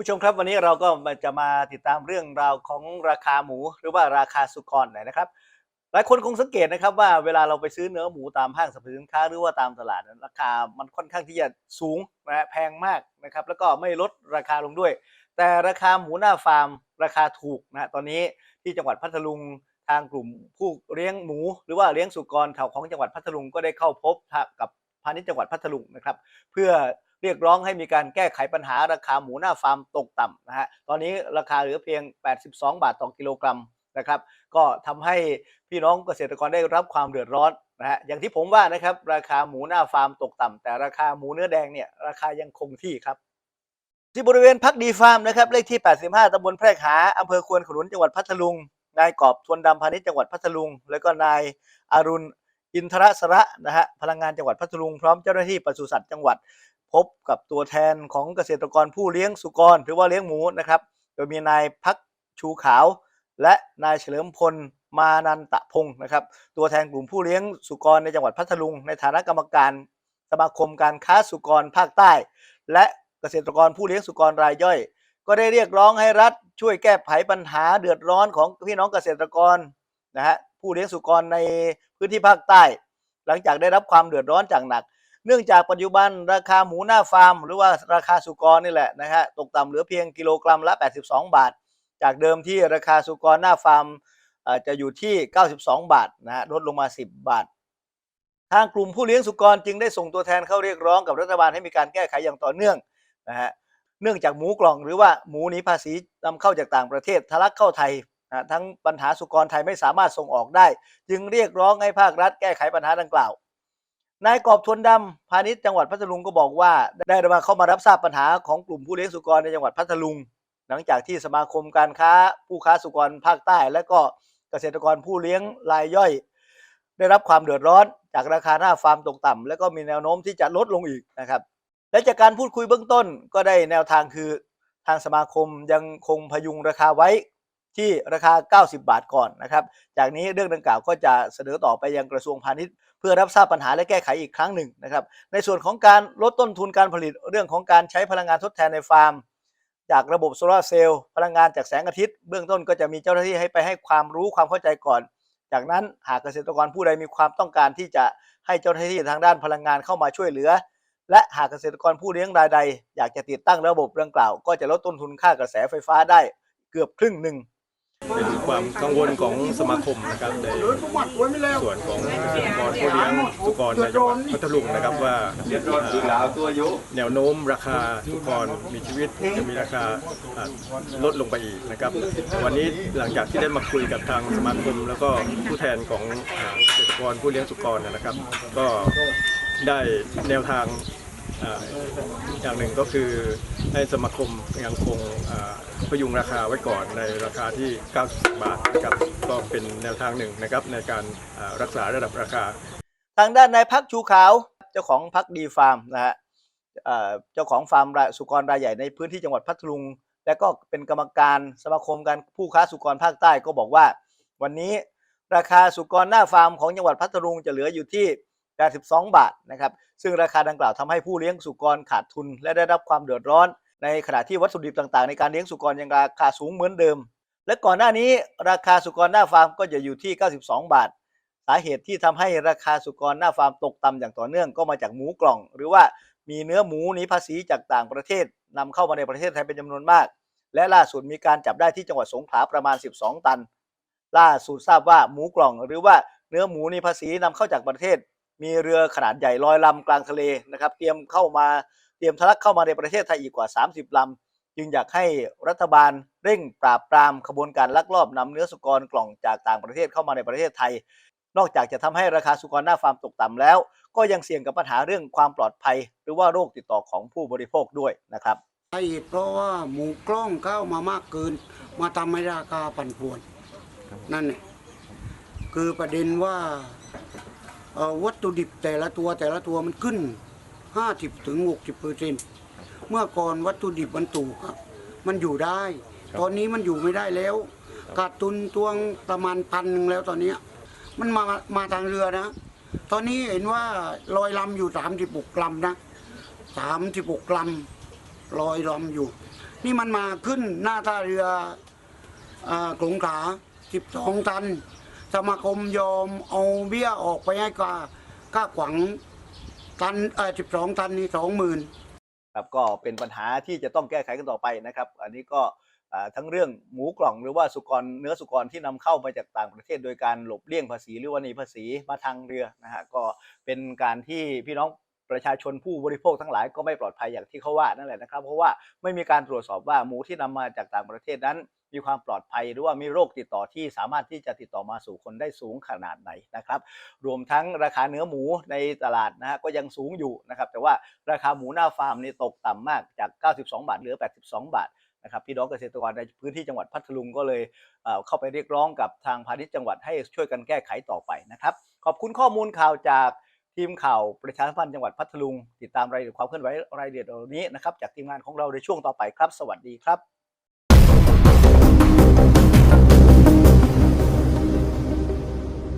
ผู้ชมครับวันนี้เราก็จะมาติดตามเรื่องราวของราคาหมูหรือว่าราคาสุกรหน่อยนะครับ หลายคนคงสังเกตนะครับว่าเวลาเราไปซื้อเนื้อหมูตามห้างสรรพสินค้าหรือว่าตามตลาดราคามันค่อนข้างที่จะสูงนะฮะแพงมากนะครับ แล้วก็ไม่ลดราคาลงด้วย แต่ราคาหมูหน้าฟาร์ม ราคาถูกนะฮะตอนนี้ที่จังหวัดพัทลุงทางกลุ่มผู้เลี้ยงหมู หรือว่าเลี้ยงสุกรแถวของจังหวัดพัทลุงก็ได้เข้าพบกับพาณิชย์จังหวัดพัทลุงนะครับ เพื่อ เรียกร้องให้มีการแก้ไขปัญหาราคาหมูหน้าฟาร์มตกต่ำนะฮะตอนนี้ราคาเหลือเพียง 82 บาทต่อกิโลกรัมนะครับก็ทำให้พี่น้องเกษตรกรได้รับความเดือดร้อนนะฮะอย่างที่ผมว่านะครับราคาหมูหน้าฟาร์มตกต่ำแต่ราคาหมูเนื้อแดงเนี่ยราคายังคงที่ครับ ที่บริเวณพักดีฟาร์มนะครับเลขที่ 85ตำบลแพรกหาอำเภอควนขนุนจังหวัดพัทลุง นายกอบทวนดำพาณิชย์จังหวัดพัทลุง แล้วก็นายอรุณอินทรสระนะฮะพลังงานจังหวัดพัทลุงพร้อมเจ้าหน้าที่ปศุสัตว์จังหวัด พบกับตัวแทนของเกษตรกรผู้เลี้ยงสุกรหรือว่าเลี้ยงหมูนะครับ โดยมีนายพักชูขาว และนายเฉลิมพลมานันตะพงศ์นะครับ ตัวแทนกลุ่มผู้เลี้ยงสุกรในจังหวัดพัทลุง ในฐานะกรรมการสมาคมการค้าสุกรภาคใต้ และเกษตรกรผู้เลี้ยงสุกรรายย่อย ก็ได้เรียกร้องให้รัฐช่วยแก้ไขปัญหาเดือดร้อนของพี่น้องเกษตรกรนะฮะผู้เลี้ยงสุกรในพื้นที่ภาคใต้ หลังจากได้รับความเดือดร้อนจากหนัก เนื่องจากปัจจุบันราคาหมูหน้าฟาร์ม หรือว่าราคาสุกรนี่แหละนะฮะตกต่ำเหลือเพียงกิโลกรัมละ 82 บาท จากเดิมที่ราคาสุกรหน้าฟาร์มจะอยู่ที่ 92 บาทนะฮะลดลงมา 10 บาท ทางกลุ่มผู้เลี้ยงสุกรจึงได้ส่งตัวแทนเข้าเรียกร้องกับรัฐบาลให้มีการแก้ไขอย่างต่อเนื่องนะฮะเนื่องจากหมูกล่องหรือว่าหมูหนีภาษีนำเข้าจากต่างประเทศทะลักเข้าไทยนะทั้งปัญหาสุกรไทยไม่สามารถส่งออกได้ จึงเรียกร้องให้ภาครัฐแก้ไขปัญหาดังกล่าว นายกอบทวนดำพาณิชย์จังหวัดพัทลุงก็บอกว่า ได้มาเข้ามารับทราบปัญหาของกลุ่มผู้เลี้ยงสุกรในจังหวัดพัทลุง หลังจากที่สมาคมการค้าผู้ค้าสุกรภาคใต้ และก็เกษตรกรผู้เลี้ยงรายย่อย ได้รับความเดือดร้อน จากราคาหน้าฟาร์มตกต่ำและก็มีแนวโน้มที่จะลดลงอีกนะครับและจากการพูดคุยเบื้องต้นก็ได้แนวทางคือ ทางสมาคมยังคงพยุงราคาไว้ ที่ราคา 90 บาทก่อนนะครับ จากนี้เรื่องดังกล่าวก็จะเสนอต่อไปยังกระทรวงพาณิชย์ เพื่อรับทราบปัญหาและแก้ไขอีกครั้งหนึ่งนะครับ ในส่วนของการลดต้นทุนการผลิตเรื่องของการใช้พลังงานทดแทนในฟาร์ม จากระบบโซลาร์เซลล์พลังงานจากแสงอาทิตย์ เบื้องต้นก็จะมีเจ้าหน้าที่ให้ไปให้ความรู้ความเข้าใจก่อน จากนั้นหากเกษตรกรผู้ใดมีความต้องการที่จะให้เจ้าหน้าที่ทางด้านพลังงานเข้ามาช่วยเหลือและหากเกษตรกรผู้เลี้ยงรายใด อยากจะติดตั้งระบบดังกล่าว ก็จะลดต้นทุนค่ากระแสไฟฟ้าได้เกือบครึ่งหนึ่ง เป็นความกังวลของสมาคมนะครับในส่วนของเกรผู้เลี้ยงสุกรในจังหวัดพัทลุงนะครับว่าแนวโน้มราคาสุกรมีชีวิตจะมีราคาลดลงไปอีกนะครับ วันนี้หลังจากที่ได้มาคุยกับทางสมาคม แล้วก็ผู้แทนของเกษตรกรผู้เลี้ยงสุกรนะครับ ก็ได้แนวทางอย่างหนึ่งก็คือให้สมาคมยังคง พยุงราคาไว้ก่อนในราคาที่ 90 บาทนะครับก็เป็นแนวทางหนึ่งนะครับในการรักษาระดับราคา ทางด้านนายพักชูขาวเจ้าของพักดีฟาร์มนะฮะเจ้าของฟาร์มสุกรรายใหญ่ในพื้นที่จังหวัดพัทลุง และก็เป็นกรรมการสมาคมการผู้ค้าสุกรภาคใต้ก็บอกว่า วันนี้ราคาสุกรหน้าฟาร์มของจังหวัดพัทลุงจะเหลืออยู่ที่ 82 บาทนะครับซึ่งราคาดังกล่าวทำให้ผู้เลี้ยงสุกรขาดทุนและได้รับความเดือดร้อน ในขณะที่วัตถุดิบต่างๆ ในการเลี้ยงสุกรยังราคาสูงเหมือนเดิม และก่อนหน้านี้ราคาสุกรหน้าฟาร์มก็จะอยู่ที่ 92 บาท สาเหตุที่ทำให้ราคาสุกรหน้าฟาร์มตกต่ำอย่างต่อเนื่องก็มาจากหมูกล่อง หรือว่ามีเนื้อหมูหนีภาษีจากต่างประเทศนำเข้ามาในประเทศไทยเป็นจำนวนมาก และล่าสุดมีการจับได้ที่จังหวัดสงขลาประมาณ 12 ตัน ล่าสุดทราบว่าหมูกล่อง หรือว่าเนื้อหมูหนีภาษีนำเข้าจากประเทศ มีเรือขนาดใหญ่ลอยลำกลางทะเลนะครับ เตรียมเข้ามา เตรียมทะลักเข้ามาในประเทศไทยอีกกว่า 30 ลำ จึงอยากให้รัฐบาลเร่งปราบปรามขบวนการลักลอบนำเนื้อสุกรกล่องจากต่างประเทศเข้ามาในประเทศไทย นอกจากจะทำให้ราคาสุกรหน้าฟาร์มตกต่ำแล้ว ก็ยังเสี่ยงกับปัญหาเรื่องความปลอดภัย หรือว่าโรคติดต่อของผู้บริโภคด้วยนะครับสาเหตุเพราะว่าหมูกล้องเข้ามามากเกิน มาทำให้ราคาปั่นป่วน นั่นเนี่ยคือประเด็นว่าวัตถุดิบแต่ละตัวแต่ละตัวมันขึ้น 50ถึง60เปอร์เซ็นเมื่อก่อนวัตถุดิบมันถูกอะมันอยู่ได้ ตอนนี้มันอยู่ไม่ได้แล้วขาดทุนตวงประมาณพันหนึ่งแล้วตอนเนี้ยมันมามาทางเรือนะ ตอนนี้เห็นว่าลอยลำอยู่36กรัมนะ36กรัมลอยลำอยู่ นี่มันมาขึ้นหน้าท่าเรืออากรุงขา12 ตัน สมาคมยอมเอาเบี้ยออกไปให้กาก้าขวัง ตันเออ12ตันนี่สองหมื่นครับก็เป็นปัญหาที่จะต้องแก้ไขกันต่อไปนะครับ อันนี้ก็ทั้งเรื่องหมูกล่องหรือว่าสุกรเนื้อสุกรที่นำเข้ามาจากต่างประเทศ โดยการหลบเลี่ยงภาษีหรือว่าหนีภาษีมาทางเรือนะฮะก็เป็นการที่พี่น้อง ประชาชนผู้บริโภคทั้งหลายก็ไม่ปลอดภัยอย่างที่เขาว่านั่นแหละนะครับ เพราะว่าไม่มีการตรวจสอบว่าหมูที่นำมาจากต่างประเทศนั้น มีความปลอดภัยหรือว่ามีโรคติดต่อที่สามารถที่จะติดต่อมาสู่คนได้สูงขนาดไหนนะครับ รวมทั้งราคาเนื้อหมูในตลาดนะฮะก็ยังสูงอยู่นะครับ แต่ว่าราคาหมูหน้าฟาร์มนี่ตกต่ำมากจาก 92 บาทเหลือ 82 บาทนะครับพี่น้องเกษตรกรในพื้นที่จังหวัดพัทลุงก็เลยเข้าไปเรียกร้องกับทางพาณิชย์จังหวัดให้ช่วยกันแก้ไขต่อไปนะครับ ขอบคุณข้อมูลข่าวจาก ทีมข่าวประชาสัมพันธ์จังหวัดพัทลุง ติดตามรายละเอียดความเคลื่อนไหวรายละเอียดเหล่านี้นะครับจากทีมงานของเราในช่วงต่อไปครับ สวัสดีครับ